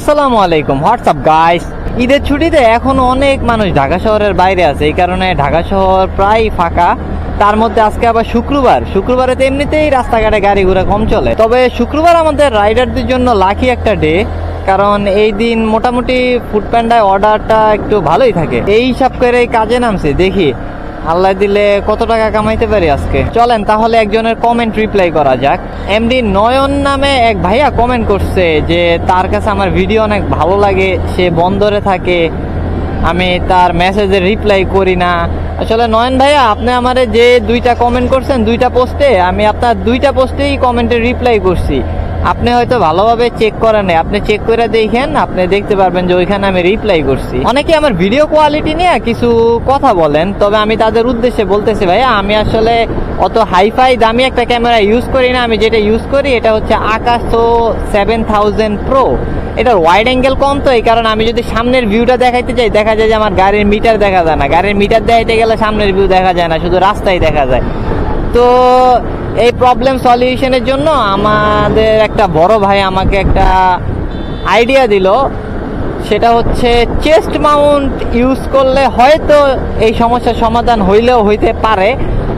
আসসালামু আলাইকুম WhatsApp guys? ঈদের ছুটিতে এখন অনেক মানুষ ঢাকা শহরের বাইরে আছে। এই কারণে ঢাকা শহর প্রায় ফাঁকা। তার মধ্যে আজকে আবার শুক্রবার। শুক্রবারে তো এমনিতেই রাস্তাঘাটে গাড়ি ঘোড়া কম চলে। তবে শুক্রবার আমাদের রাইডারদের জন্য লাকি একটা ডে কারণ এই দিন মোটামুটি ফুড প্যান্ডায় অর্ডারটা একটু ভালোই থাকে। এই হিসাব করে কাজে নামছে। দেখি আল্লাহ দিলে কত টাকা কামাইতে পারি আজকে? চলেন, তাহলে একজনের কমেন্ট রিপ্লাই করা যাক। এমডি নয়ন নামে এক ভাইয়া কমেন্ট করছে যে, তার কাছে আমার ভিডিও অনেক ভালো লাগে, সে বন্দরে থাকে, আমি তার মেসেজের রিপ্লাই করি না। আসলে নয়ন ভাইয়া, আপনি আমারে যে দুইটা কমেন্ট করছেন, দুইটা পোস্টে আমি আপনার দুইটা পোস্টেই কমেন্টের রিপ্লাই করছি। আপনি হয়তো ভালোভাবে চেক করেন আপনি চেক করে দেখেন, আপনি দেখতে পারবেন যে ওইখানে আমি রিপ্লাই করছি। অনেকে আমার ভিডিও কোয়ালিটি নিয়ে কিছু কথা বলেন, তবে আমি তাদের উদ্দেশ্যে বলতেছি, ভাইয়া, আমি আসলে অত হাইফাই দামি একটা ক্যামেরা ইউজ করি না। আমি যেটা ইউজ করি, এটা হচ্ছে আকাশো সেভেন থাউজেন্ড প্রো এটার ওয়াইড অ্যাঙ্গেল কম তো, এই কারণে আমি যদি সামনের ভিউটা দেখাইতে চাই দেখা যায় যে আমার গাড়ির মিটার দেখা যায় না। গাড়ির মিটার দেখাইতে গেলে সামনের ভিউ দেখা যায় না, শুধু রাস্তায় দেখা যায়। তো এই প্রবলেম সলিউশনের জন্য আমাদের একটা বড় ভাই আমাকে একটা আইডিয়া দিল। সেটা হচ্ছে চেস্ট মাউন্ট ইউজ করলে হয়তো এই সমস্যার সমাধান হইলেও হইতে পারে।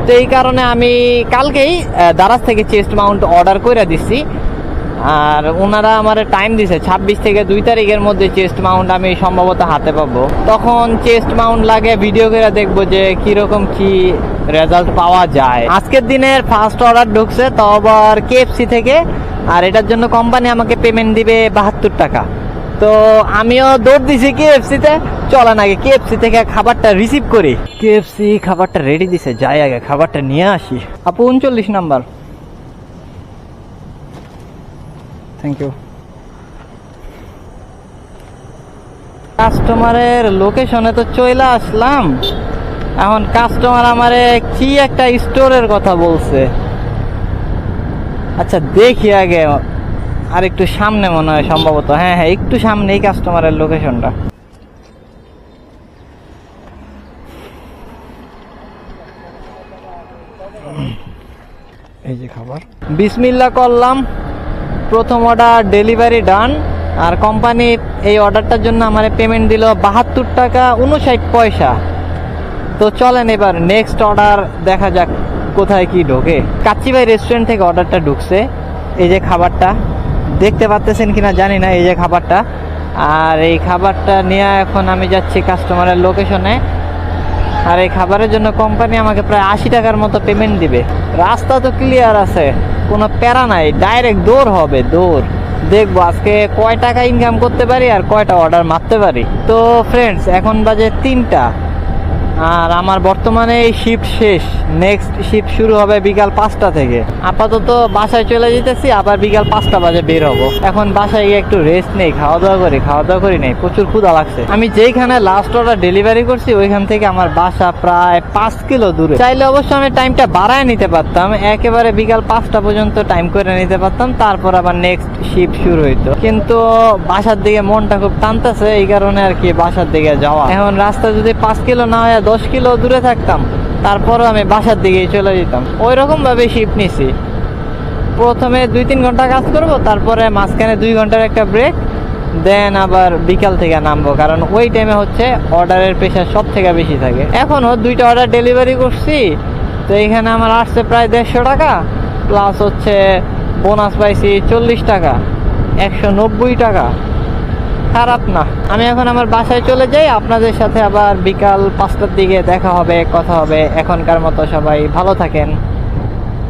তো এই কারণে আমি কালকেই দারাজ থেকে চেস্ট মাউন্ট অর্ডার করে দিছি। আর ওনারা আমার টাইম দিছে ছাব্বিশ থেকে দুই তারিখের মধ্যে চেস্ট মাউন্ট আমি সম্ভবত হাতে পাবো। তখন চেস্ট মাউন্ট লাগে ভিডিও করে দেখব যে কীরকম কি রেজাল্ট পাওয়া যায়। আজকের দিনের ফার্স্ট অর্ডার ঢুকছে, তো আবার কেএফসি থেকে, আর এটার জন্য কোম্পানি আমাকে পেমেন্ট দিবে বাহাত্তর টাকা। তো আমিও দৌড় দিছি কেএফসি তে চলেন আগে কেএফসি থেকে খাবারটা রিসিভ করি। কেএফসি খাবারটা রেডি দিছে, যাই আগে খাবারটা নিয়ে আসি। আপু, উনচল্লিশ নাম্বার থ্যাংক ইউ কাস্টমারের লোকেশনে তো চলে আসলাম। এখন কাস্টমার আমারে কি একটা স্টোরের কথা বলছে? আচ্ছা দেখি আগে। আর একটু সামনে মনে হয় সম্ভবত। হ্যাঁ হ্যাঁ একটু সামনেই কাস্টমারের লোকেশনটা এই যে খাবার। বিসমিল্লা করলাম। প্রথম অর্ডার ডেলিভারি ডান আর কোম্পানি এই অর্ডারটার জন্য আমার পেমেন্ট দিল বাহাত্তর টাকা উনষাট পয়সা। তো চলেন এবার নেক্সট অর্ডার দেখা যাক কোথায় কি ঢোকে। কাচ্চি ভাই রেস্টুরেন্ট থেকে অর্ডারটা ঢুকছে। এই যে খাবারটা, দেখতে পাচ্তেছেন কিনা জানি না এই যে খাবারটা। আর এই খাবারটা নিয়ে এখন আমি যাচ্ছি কাস্টমারের লোকেশনে আর এই খাবারের জন্য কোম্পানি আমাকে প্রায় আশি টাকার মতো পেমেন্ট দিবে। রাস্তা তো ক্লিয়ার আছে। কোনো প্যারা নাই ডাইরেক্ট দৌড় হবে, দৌড়। দেখব আজকে কয় টাকা ইনকাম করতে পারি আর কয়টা অর্ডার মারতে পারি। তো ফ্রেন্ডস এখন বাজে তিনটা। আর আমার বর্তমানে এই শিফট শেষ। নেক্সট শিফট শুরু হবে বিকাল পাঁচটা থেকে। আপাতত বাসায় চলে যেতেছি, আবার বিকাল পাঁচটা বাজে বের হব। এখন বাসায় গিয়ে একটু রেস্ট নেই খাওয়া দাওয়া করি খাওয়া দাওয়া করি নেই, প্রচুর ক্ষুধা লাগছে। আমি যেইখানে লাস্ট অর্ডার ডেলিভারি করছি, ওইখান থেকে আমার বাসা প্রায় পাঁচ কিলো দূরে। চাইলে অবশ্য আমি টাইমটা বাড়ায় নিতে পারতাম, একেবারে বিকাল পাঁচটা পর্যন্ত টাইম করে নিতে পারতাম, তারপর আবার নেক্সট শিফট শুরু হইতো। কিন্তু বাসার দিকে মনটা খুব টানতেছে, এই কারণে আর কি বাসার দিকে যাওয়া। এখন রাস্তা যদি পাঁচ কিলো না হয় দশ কিলো দূরে থাকতাম, তারপরও আমি বাসার দিকেই চলে যেতাম। ওই রকম ভাবে শিফট নিছি। প্রথমে দুই তিন ঘণ্টা কাজ করব, তারপরে মাঝখানে দুই ঘণ্টার একটা ব্রেক দেন আবার বিকাল থেকে নামবো, কারণ ওই টাইমে হচ্ছে অর্ডারের প্রেশার সব থেকে বেশি থাকে। এখনও দুইটা অর্ডার ডেলিভারি করছি, তো এখানে আমার আসছে প্রায় দেড়শো টাকা প্লাস হচ্ছে বোনাস পাইছি চল্লিশ টাকা, একশো নব্বই টাকা। খারাপ না। আমি এখন আমার বাসায় চলে যাই, আপনাদের সাথে আবার বিকাল পাঁচটার দিকে দেখা হবে, কথা হবে। এখনকার মতো সবাই ভালো থাকেন।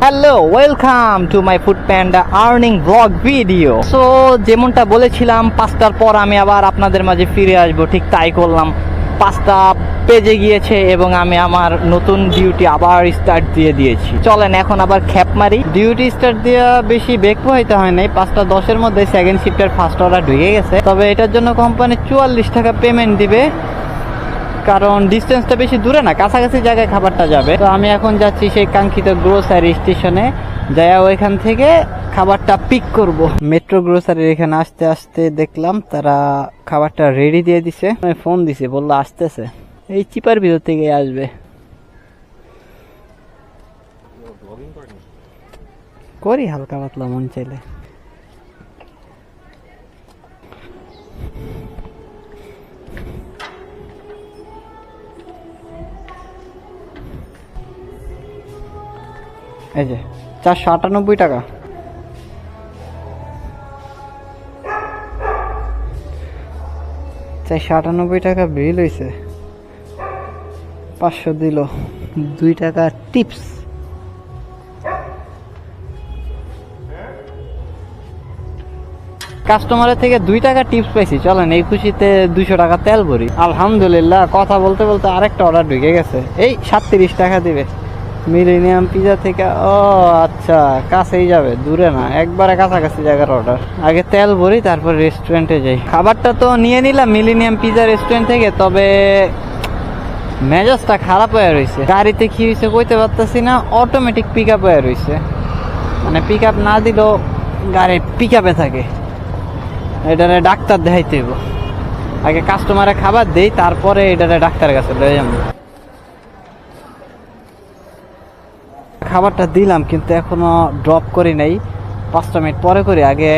Hello welcome to my foodpanda earning blog video so যেমনটা বলেছিলাম, পাঁচটার পর আমি আবার আপনাদের মাঝে ফিরে আসব, ঠিক তাই করলাম। পাঁচটা পেজে গিয়েছে এবং আমি আমার নতুন ডিউটি আবার স্টার্ট দিয়ে দিয়েছি। চলেন এখন আবার খ্যাপ মারি। ডিউটি স্টার্ট দেওয়া বেশি বেগ হইতে হয় নাই, পাঁচটা দশের মধ্যে সেকেন্ড শিফটের ফার্স্ট অর্ডার ঢুকে গেছে। তবে এটার জন্য কোম্পানি চুয়াল্লিশ টাকা পেমেন্ট দিবে, কারণ ডিস্টেন্সটা বেশি দূরে না, কাছাকাছি জায়গায় খাবারটা যাবে। তো আমি এখন যাচ্ছি সেই কাঙ্ক্ষিত গ্রোসারি স্টেশনে যাই ওইখান থেকে খাবারটা পিক করব। মেট্রো গ্রোসারির এখানে আসতে আসতে দেখলাম তারা খাবারটা রেডি দিয়ে দিছে। ফোন দিছে, বলল আসতেছে। এই চিপার ভিতর থেকে আসবে। করি হালকা পাতলা, মন চাইলে। এই যে, চারশো আটানব্বই টাকা। চারশো আটানব্বই টাকা বিল হয়েছে পাঁচশো দিল। দুই টাকা টিপস। কাস্টমারের থেকে দুই টাকা টিপস পাইছি। চলেন, এই খুশিতে দুইশো টাকা তেল ভরি। আলহামদুলিল্লাহ, কথা বলতে বলতে আরেকটা অর্ডার ঢুকে গেছে। এই সাতত্রিশ টাকা দিবে। মিলেনিয়াম পিজা থেকে, ও আচ্ছা কাছেই যাবে, দূরে না, একবারে কাছাকাছি জায়গার অর্ডার আগে তেল ভরি, তারপর রেস্টুরেন্টে যাই। খাবারটা তো নিয়ে নিলাম, মিলেনিয়াম পিজা রেস্টুরেন্ট থেকে, তবে মেজাজটা খারাপ হয়ে রয়েছে গাড়িতে কি হয়েছে কইতে পারতেছি না অটোমেটিক পিক আপ হয়ে রয়েছে মানে পিক আপ না দিলেও গাড়ি পিক আপে থাকে। এটারে ডাক্তার দেখাইতে আগে কাস্টমারে খাবার দেই, তারপরে এটারে ডাক্তারের কাছে লয়ে যাব। খাবারটা দিলাম, কিন্তু এখনও ড্রপ করি নাই। পাঁচটা মিনিট পরে করি, আগে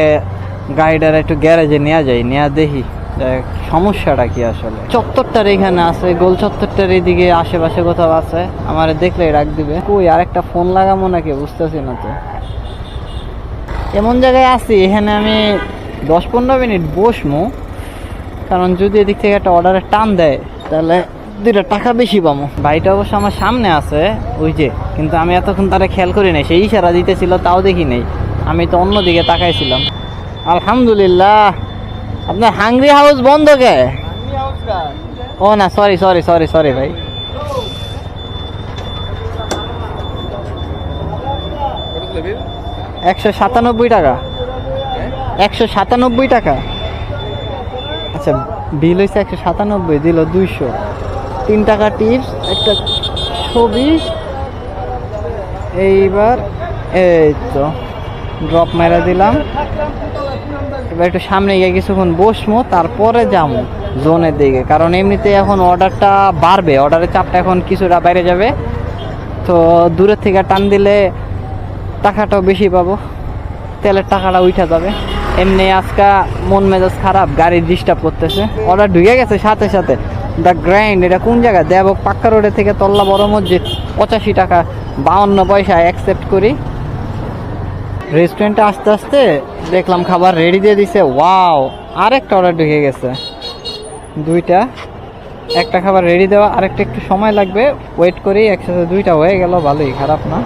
গাড়িটার একটু গ্যারেজে নেওয়া যায় নেওয়া দেখি সমস্যাটা কি আসলে। চত্বরটার এখানে আছে, গোল চত্বরটার এইদিকে আশেপাশে কোথাও আছে, আমার দেখলে ডাক দিবে। কই আর একটা ফোন লাগাবো নাকি? বুঝতেছি না তো। এমন জায়গায় আছি, এখানে আমি দশ পনেরো মিনিট বসমু কারণ যদি এদিক থেকে একটা অর্ডারে টান দেয়, তাহলে দুইটা টাকা বেশি পাবো ভাইটা অবশ্য আমার সামনে আছে, ওই যে, কিন্তু আমি এতক্ষণ তারা খেয়াল করি নাই, সেই ইশারা দিতেছিল, তাও দেখি নাই। আমি তো অন্যদিকে তাকাইছিলাম। আলহামদুলিল্লাহ। আপনার হাংরি হাউস বন্ধ কে? ও না সরি সরি সরি সরি ভাই। একশো সাতানব্বই টাকা। একশো সাতানব্বই টাকা। আচ্ছা বিল হয়েছে একশো সাতানব্বই, দিল দুইশো। তিন টাকা টিপস, একটা ছবি। এইবার, এই তো ড্রপ মেরে দিলাম। এবার একটু সামনে গিয়ে কিছুক্ষণ বসমো তারপরে যাব জোনের দিকে। কারণ এমনিতে এখন অর্ডারটা বাড়বে, অর্ডারের চাপটা এখন কিছুটা বাইরে যাবে। তো দূরের থেকে টান দিলে টাকাটাও বেশি পাবো। তেলের টাকাটা উঠা যাবে। এমনি আজকা মন মেজাজ খারাপ গাড়ি ডিস্টার্ব করতেছে। অর্ডার ঢুকে গেছে সাথে সাথে। দ্য গ্র্যান্ড এটা কোন জায়গায় দেবক পাক্কা রোডে থেকে তল্লা বড় মসজিদ, পঁচাশি টাকা, বাউন্ন পয়সা অ্যাকসেপ্ট করি। রেস্টুরেন্টে আস্তে আস্তে দেখলাম খাবার রেডি দিয়ে দিছে। ওয়াও আরেকটা অর্ডার ঢুকে গেছে। দুইটা, একটা খাবার রেডি দেওয়া, আরেকটা একটু সময় লাগবে। ওয়েট করি, একসাথে দুইটা হয়ে গেল, ভালোই, খারাপ না।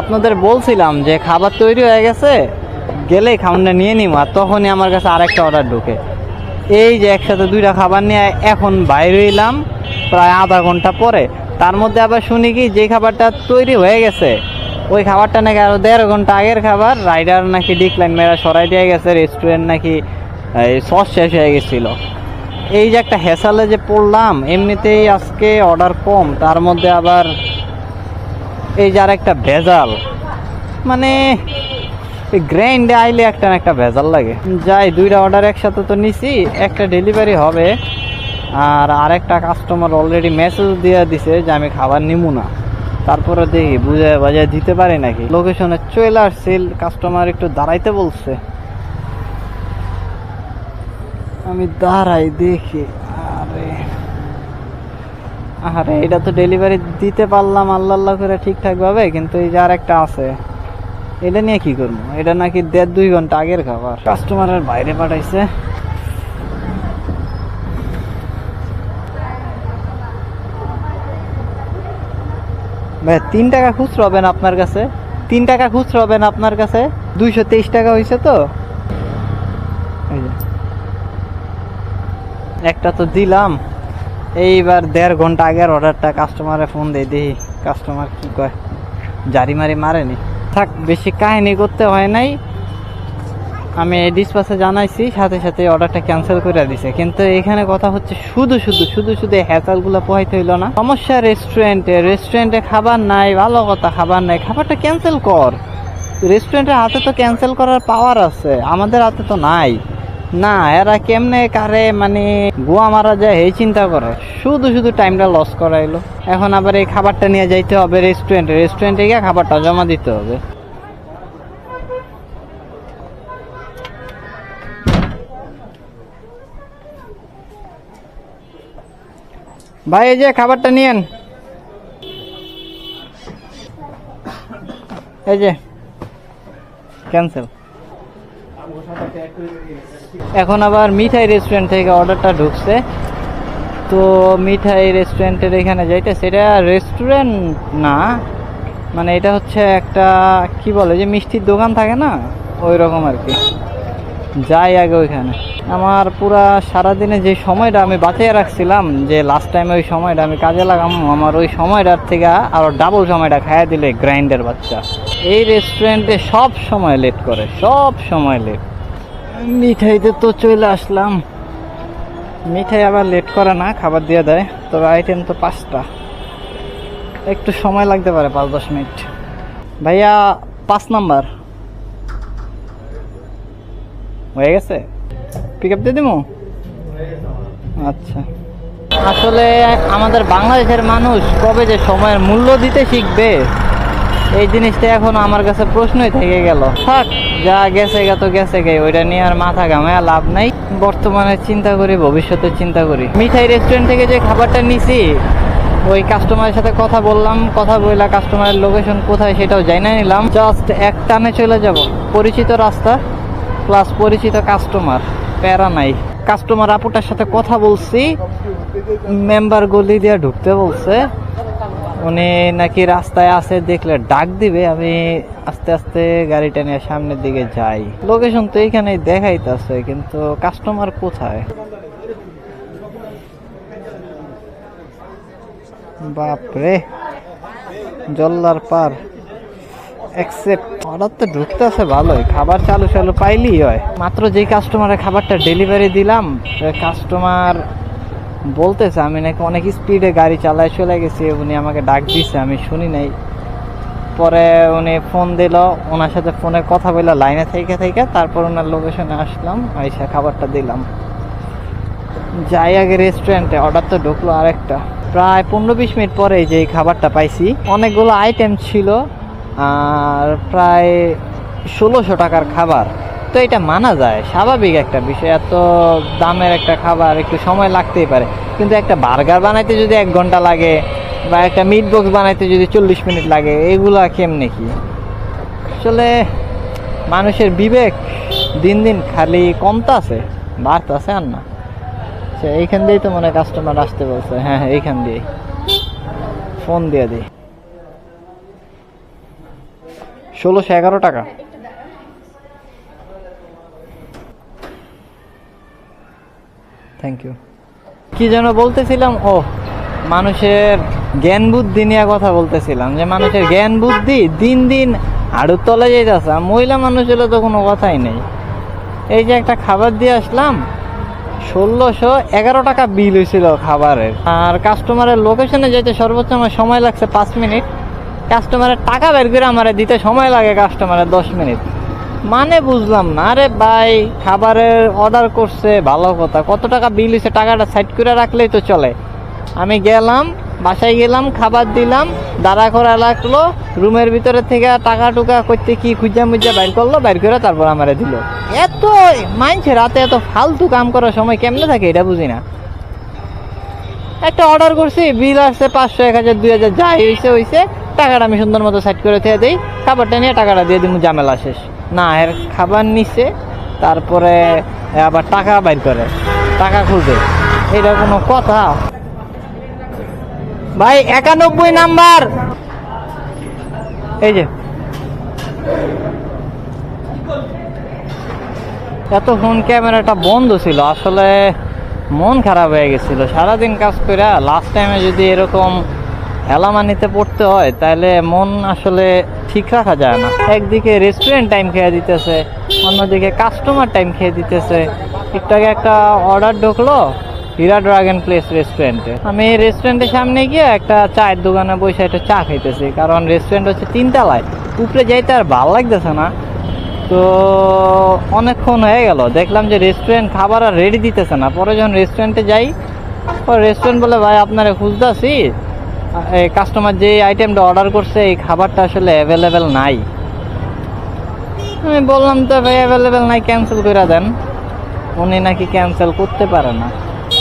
আপনাদের বলছিলাম যে খাবার তৈরি হয়ে গেছে, গেলেই খাবারটা নিয়ে নিম আর তখনই আমার কাছে আরেকটা অর্ডার ঢুকে। এই যে একসাথে দুইটা খাবার নিয়ে এখন বাইরে এলাম, প্রায় আধা ঘণ্টা পরে। তার মধ্যে আবার শুনি কি, যে খাবারটা তৈরি হয়ে গেছে, ওই খাবারটা নাকি আরও দেড় ঘণ্টা আগের খাবার, রাইডার নাকি ডিক্লাইন মেরা সরাই দিয়ে গেছে রেস্টুরেন্ট নাকি সস শেষ হয়ে গেছিল। এই যে একটা হেসালে যে পড়লাম, এমনিতেই আজকে অর্ডার কম, তার মধ্যে আবার এই যে আর একটা ভেজাল। মানে গ্র্যান্ডে আইলে একটা না একটা ভেজাল লাগে। যাই, দুইটা অর্ডার একসাথে তো নিছি, একটা ডেলিভারি হবে, আর আরেকটা কাস্টমার অলরেডি মেসেজ দিয়ে দিছে যে আমি খাবার নিমু না। তারপরে দেখি বুঝে বাজায় দিতে পারি নাকি। লোকেশনে চলে আসছে কাস্টমার একটু দাঁড়াইতে বলছে। আমি দাঁড়াই দেখি, আরে আরে, এটা তো ডেলিভারি দিতে পারলাম আল্লাহ আল্লাহ করে ঠিকঠাকভাবে, কিন্তু এই যে আর একটা আছে। এটা নিয়ে কি করব? এটা নাকি দেড় দুই ঘণ্টা আগের খাবার। কাস্টমারের বাইরে পাঠাইছে। তিন টাকা খুচরো হবেন আপনার কাছে? তিন টাকা খুচরো হবেন আপনার কাছে? দুইশো তেইশ টাকা হয়েছে তো? একটা তো দিলাম। এইবার দেড় ঘণ্টা আগের অর্ডারটা কাস্টমারে ফোন দিয়ে দিই কাস্টমার কি কয়। জারি মারি মারেনি। থাক, বেশি কাহিনি করতে হয় নাই। আমি ডিসপাসে জানাইছি, সাথে সাথে অর্ডারটা ক্যান্সেল করে দিছে। কিন্তু এখানে কথা হচ্ছে শুধু শুধু শুধু শুধু হ্যাচালগুলো পোহাইতে হইল না। সমস্যা রেস্টুরেন্টে রেস্টুরেন্টে খাবার নাই, ভালো কথা, খাবার নাই। খাবারটা ক্যান্সেল কর। রেস্টুরেন্টের হাতে তো ক্যান্সেল করার পাওয়ার আছে, আমাদের হাতে তো নাই। না, এরা কেমনে কারে মানে গোয়া মারা যায় এই চিন্তা করে। শুধু শুধু টাইমটা লস করাইলো। এখন আবার এই খাবারটা নিয়ে যাইতে হবে রেস্টুরেন্টে রেস্টুরেন্টে গিয়ে খাবারটা জমা দিতে হবে। ভাই, এই যে খাবারটা নিয়েন। এই যে ক্যান্সেল এখন আবার মিঠাই রেস্টুরেন্ট থেকে অর্ডারটা ঢুকছে। তো মিঠাই রেস্টুরেন্টের এখানে যাইতে সেটা রেস্টুরেন্ট না মানে এটা হচ্ছে একটা, কি বলে, যে মিষ্টির দোকান থাকে না ওই রকম আর কি যাই আগে ওইখানে। আমার পুরা সারাদিনে যে সময়টা আমি বাঁচিয়ে রাখছিলাম, যে লাস্ট টাইমে ওই সময়টা আমি কাজে লাগাম, আমার ওই সময়টার থেকে আরও ডাবল সময়টা খাইয়া দিলে গ্রাইন্ডার বাচ্চা। এই রেস্টুরেন্টে সব সময় লেট করে, সব সময় লেট মিঠাইতে তো চলে আসলাম। মিঠাই আবার লেট করে না, খাবার দিয়ে দেয়। তবে আইটেম তো পাঁচটা। একটু সময় লাগতে পারে পাঁচ, দশ মিনিট। ভাইয়া, পাঁচ নাম্বার। হয়ে গেছে? পিক আপ দিয়ে দিব আচ্ছা। আসলে আমাদের বাংলাদেশের মানুষ কবে যে সময়ের মূল্য দিতে শিখবে এই জিনিসটা এখন আমার কাছে প্রশ্নই থেকে গেল। থাক, যা গেছে গে তো গেছে গে, ওইটা নিয়ে আর মাথা ঘামায় লাভ নাই। বর্তমানে চিন্তা করি, ভবিষ্যতে চিন্তা করি। মিঠাই রেস্টুরেন্ট থেকে যে খাবারটা নিছি, ওই কাস্টমারের সাথে কথা বললাম, কথা বললা কাস্টমারের লোকেশন কোথায় সেটাও জানা নিলাম। জাস্ট এক টানে চলে যাব। পরিচিত রাস্তা প্লাস পরিচিত কাস্টমার প্যারা নাই। কাস্টমার আপুটার সাথে কথা বলছি মেম্বার গলি দিয়ে ঢুকতে বলছে। উনি নাকি রাস্তায় আছে, দেখলে ডাক দিবে, আমি আস্তে আস্তে গাড়িটা নিয়ে সামনের দিকে যাই। লোকেশন তো এইখানেই দেখাইতেছে, কিন্তু কাস্টমার কোথায়? বাপরে, জল্লার পার। অ্যাকসেপ্ট অর্ডার তো ঢুকতেছে ভালোই, খাবার চালু চালু পাইলেই হয়। মাত্র যেই কাস্টমারের খাবারটা ডেলিভারি দিলাম কাস্টমার বলতেছে, আমি নাকি অনেক স্পিডে গাড়ি চালায় চলে গেছি, উনি আমাকে ডাক দিছে, আমি শুনি নাই। পরে উনি ফোন দিল ওনার সাথে ফোনে কথা বলল, লাইনে থেকে থেকে, তারপর ওনার লোকেশনে আসলাম, আইসা খাবারটা দিলাম। যাই আগে রেস্টুরেন্টে অর্ডার তো ঢুকলো আরেকটা। প্রায় পনেরো বিশ মিনিট পরে যে খাবারটা পাইছি, অনেকগুলো আইটেম ছিল, আর প্রায় ষোলোশো টাকার খাবার। তো এটা মানা যায়, স্বাভাবিক একটা বিষয়। এত দামের একটা খাবার, একটু সময় লাগতেই পারে। কিন্তু একটা বার্গার বানাইতে যদি এক ঘণ্টা লাগে, বা একটা মিট বক্স বানাইতে যদি চল্লিশ মিনিট লাগে, এগুলা কেমনে কি? আসলে মানুষের বিবেক দিন দিন খালি কমতাছে বাড়তাছে আর না। আচ্ছা এইখান দিয়েই তো মনে কাস্টমার আসতে বলছে। হ্যাঁ হ্যাঁ এইখান দিয়ে ফোন দিয়ে দিই। ষোলোশো এগারো টাকা। থ্যাংক ইউ কি যেন বলতেছিলাম? ও মানুষের জ্ঞান বুদ্ধি নিয়ে কথা বলতেছিলাম। যে মানুষের জ্ঞান বুদ্ধি দিন দিন আড়ুর তলে যাইতেছে মহিলা মানুষ হলে তো কোনো কথাই নেই। এই যে একটা খাবার দিয়ে আসলাম, ষোলোশো এগারো টাকা বিল হয়েছিল খাবারের। আর কাস্টমারের লোকেশনে যেতে সর্বোচ্চ আমার সময় লাগছে পাঁচ মিনিট। কাস্টমারের টাকা বের করে আমার দিতে সময় লাগে কাস্টমারের দশ মিনিট। মানে বুঝলাম না। আরে ভাই, খাবারের অর্ডার করছে, ভালো কথা। কত টাকা বিল হয়েছে টাকাটা সাইড করে রাখলেই তো চলে। আমি গেলাম, বাসায় গেলাম, খাবার দিলাম দাঁড়া করা লাগল রুমের ভিতরে থেকে টাকা টুকা করতে কি খুঁজা মুজা বাইর করল বাইর করে তারপর আমারে দিল। এত মানছে রাতে এত ফালতু কাম করার সময় কেমনে থাকে এটা বুঝি না। একটা অর্ডার করছি বিল আসছে পাঁচশো, এক হাজার, দুই হাজার, যাই হয়েছে হয়েছে টাকাটা আমি সুন্দর মতো সাইড করে থেকে দিই, খাবারটা নিয়ে টাকাটা দিয়ে দিব ঝামেলা শেষ। না, এর খাবার নিচ্ছে তারপরে আবার টাকা বাইর করে, টাকা খুঁজে। এটা কোনো কথা? ভাই, একানব্বই নাম্বার! এই যে। এতক্ষণ ক্যামেরাটা বন্ধ ছিল, আসলে মন খারাপ হয়ে গেছিল। সারাদিন কাজ করে লাস্ট টাইমে যদি এরকম হেলামানিতে পড়তে হয় তাহলে মন আসলে ঠিক রাখা যায় না। একদিকে রেস্টুরেন্ট টাইম খেয়ে দিতেছে, অন্যদিকে কাস্টমার টাইম খেয়ে দিতেছে। একটু আগে একটা অর্ডার ঢুকলো, হীরা ড্রাগন প্লেস রেস্টুরেন্টে আমি রেস্টুরেন্টের সামনে গিয়ে একটা চায়ের দোকানে বসে একটা চা খাইতেছি, কারণ রেস্টুরেন্ট হচ্ছে তিনতলায়। উপরে যাইতে আর ভালো লাগতেছে না। তো অনেকক্ষণ হয়ে গেল, দেখলাম যে রেস্টুরেন্ট খাবার আর রেডি দিতেছে না। পরে যখন রেস্টুরেন্টে যাই রেস্টুরেন্ট বলে, ভাই, আপনারা খুঁজতেছি। কাস্টমার যে আইটেমটা অর্ডার করছে, এই খাবারটা আসলে অ্যাভেলেবেল নাই। আমি বললাম, তো ভাই অ্যাভেলেবেল নাই ক্যান্সেল করে দেন। উনি নাকি ক্যান্সেল করতে পারে না।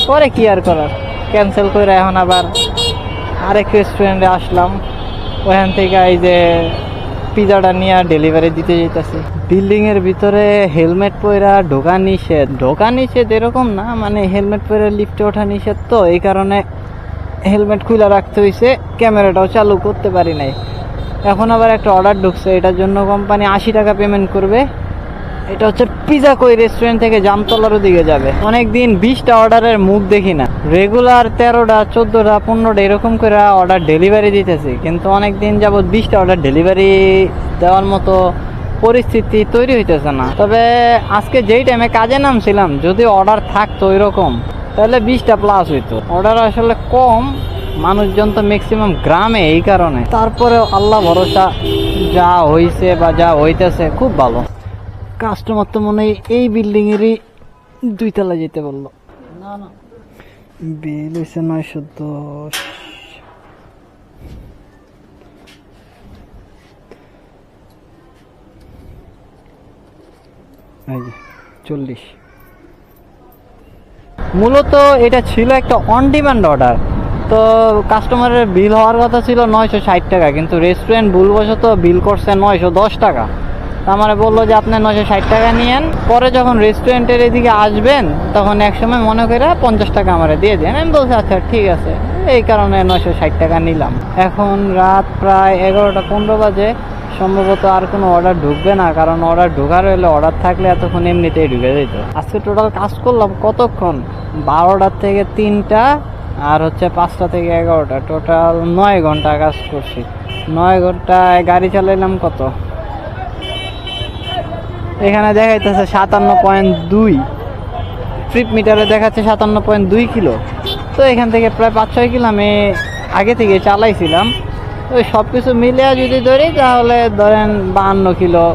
পরে কি আর করার? ক্যান্সেল করে এখন আবার আরেক রেস্টুরেন্টে আসলাম। ওখান থেকে এই যে পিজাটা নিয়ে ডেলিভারি দিতে যেতেছি বিল্ডিং এর ভিতরে হেলমেট পরা ঢোকা নিষেধ। ঢোকা নিষেধ এরকম না মানে হেলমেট পরে লিফটে ওঠা নিষেধ তো, এই কারণে হেলমেট খুলে রাখতে হয়েছে ক্যামেরাটাও চালু করতে পারি নাই। এখন আবার একটা অর্ডার ঢুকছে, এটার জন্য কোম্পানি আশি টাকা পেমেন্ট করবে। এটা হচ্ছে পিজা কই রেস্টুরেন্ট থেকে জামতলার দিকে যাবে। অনেক দিন বিশটা অর্ডারের মুখ দেখি না। রেগুলার তেরোটা, চোদ্দোটা, পনেরোটা এরকম করে অর্ডার ডেলিভারি দিতেছি। কিন্তু অনেক দিন যাবৎ বিশটা অর্ডার ডেলিভারি দেওয়ার মতো পরিস্থিতি তৈরি হইতেছে না। তবে আজকে যেই টাইমে কাজে নামছিলাম, যদি অর্ডার থাকতো ওইরকম, তাহলে বিশটা প্লাস হইতো। অর্ডার আসলে কম, মানুষজন তো ম্যাক্সিমাম গ্রামে এই কারণে। তারপরে আল্লাহ ভরসা, যা হইছে বা যা হইতেছে খুব ভালো। কাস্টমার তো মনে হয় এই বিল্ডিং এরই দুই যেতে বলল। না না। বিল হয়েছে নয়শো দশ। চল্লিশ। মূলত এটা ছিল একটা অন ডিমান্ড অর্ডার তো কাস্টমারের বিল হওয়ার কথা ছিল নয়শো ষাট টাকা, কিন্তু রেস্টুরেন্ট ভুলবশত বিল করছে নয়শো দশ টাকা। আমার বলল যে আপনি নয়শো ষাট টাকা নিয়েন, পরে যখন রেস্টুরেন্টের এদিকে আসবেন, তখন এক সময় মনে করে পঞ্চাশ টাকা আমার দিয়ে দেন। আমি বলছি আচ্ছা ঠিক আছে। এই কারণে নয়শো ষাট টাকা নিলাম। এখন রাত প্রায় এগারোটা পনেরো বাজে। সম্ভবত আর কোনো অর্ডার ঢুকবে না, কারণ অর্ডার ঢোকার হলে অর্ডার থাকলে এতক্ষণ এমনিতেই ঢুকে যেত আজকে টোটাল কাজ করলাম কতক্ষণ? বারোটার থেকে তিনটা আর হচ্ছে পাঁচটা থেকে এগারোটা। টোটাল নয় ঘণ্টা কাজ করছি। নয় ঘন্টায় গাড়ি চালাইলাম কত? এখানে দেখাইতেছে সাতান্ন পয়েন্ট দুই। ট্রিপ মিটারে দেখাচ্ছে সাতান্ন পয়েন্ট দুই কিলো। তো এখান থেকে প্রায় পাঁচ ছয় কিলো আমি আগে থেকে চালাইছিলাম। ওই সব কিছু মিলে যদি ধরি, তাহলে ধরেন বাহান্ন কিলো।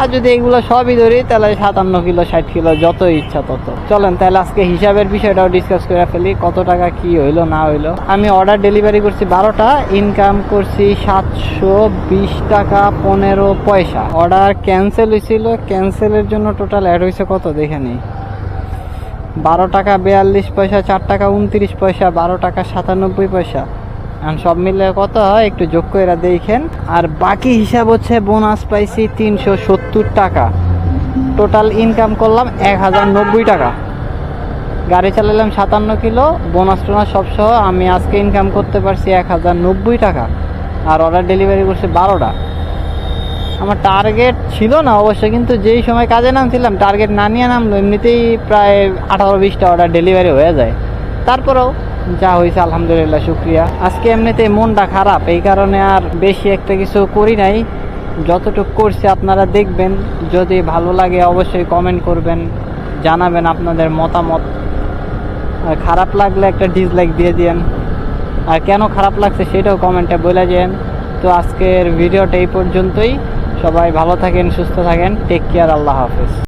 আর যদি এগুলো সবই ধরি, তাহলে সাতান্ন কিলো, ষাট কিলো যত ইচ্ছা তত। চলেন, তাহলে আজকে হিসাবের বিষয়টাও ডিসকাস করে ফেলি, কত টাকা কি হইল, না হইল। আমি অর্ডার ডেলিভারি করছি বারোটা ইনকাম করছি সাতশো বিশ টাকা পনেরো পয়সা। অর্ডার ক্যান্সেল হয়েছিল ক্যান্সেলের জন্য টোটাল অ্যাড হয়েছে কত, দেখে নিই। বারো টাকা বিয়াল্লিশ পয়সা, চার টাকা উনত্রিশ পয়সা, বারো টাকা সাতানব্বই পয়সা। সব মিলে কত হয়? একটু যোগ করে দেখেন। আর বাকি হিসাব হচ্ছে বোনাস পাইছি তিনশো সত্তর টাকা। টোটাল ইনকাম করলাম এক হাজার নব্বই টাকা। গাড়ি চালালাম সাতান্ন কিলো বোনাস টোনাস সবসহ আমি আজকে ইনকাম করতে পারছি এক হাজার নব্বই টাকা। আর অর্ডার ডেলিভারি করছি বারোটা। আমার টার্গেট ছিল না অবশ্য, কিন্তু যেই সময় কাজে নামছিলাম টার্গেট না নিয়ে নামলো, এমনিতেই প্রায় আঠারো বিশটা অর্ডার ডেলিভারি হয়ে যায়। তারপরেও? যা হয়েছে, আলহামদুলিল্লাহ, শুক্রিয়া। আজকে এমনিতেই মনটা খারাপ, এই কারণে আর বেশি একটা কিছু করি নাই। যতটুকু করছি আপনারা দেখবেন, যদি ভালো লাগে অবশ্যই কমেন্ট করবেন, জানাবেন আপনাদের মতামত। আর খারাপ লাগলে একটা ডিসলাইক দিয়ে দিন আর কেন খারাপ লাগছে সেটাও কমেন্টে বলে যান তো আজকের ভিডিওটা এই পর্যন্তই। সবাই ভালো থাকেন, সুস্থ থাকেন। টেক কেয়ার আল্লাহ হাফেজ।